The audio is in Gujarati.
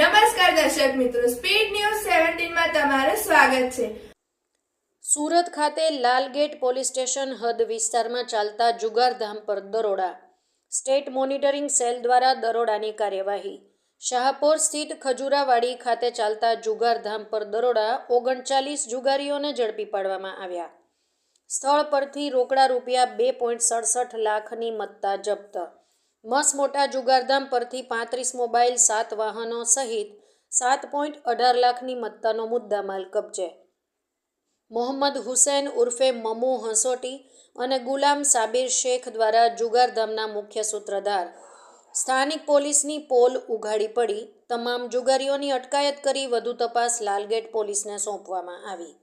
નમસ્કાર દર્શક મિત્રો સ્પીડ ન્યૂઝ સેવન્ટીનમાં તમારું સ્વાગત છે. સુરત ખાતે લાલગેટ પોલીસ સ્ટેશન હદ વિસ્તારમાં ચાલતા જુગારધામ પર દરોડા. સ્ટેટ મોનિટરિંગ સેલ દ્વારા દરોડાની કાર્યવાહી. શાહપોર સ્થિત ખજુરાવાડી ખાતે ચાલતા જુગારધામ પર દરોડા ઓગણચાલીસ જુગારીઓને ઝડપી પાડવામાં આવ્યા. સ્થળ પરથી રોકડા રૂપિયા બે પોઈન્ટ સડસઠ લાખની મત્તા જપ્ત. મસ મોટા જુગારધામ પરથી પાંત્રીસ મોબાઈલ, સાત વાહનો સહિત સાત પોઈન્ટ અઢાર લાખની મત્તાનો મુદ્દામાલ કબજે. મોહમ્મદ હુસૈન ઉર્ફે મમુ હંસોટી અને ગુલામ સાબિર શેખ દ્વારા જુગારધામના મુખ્ય સૂત્રધાર. સ્થાનિક પોલીસની પોલ ઉઘાડી પડી, તમામ જુગારીઓની અટકાયત કરી વધુ તપાસ લાલગેટ પોલીસને સોંપવામાં આવી.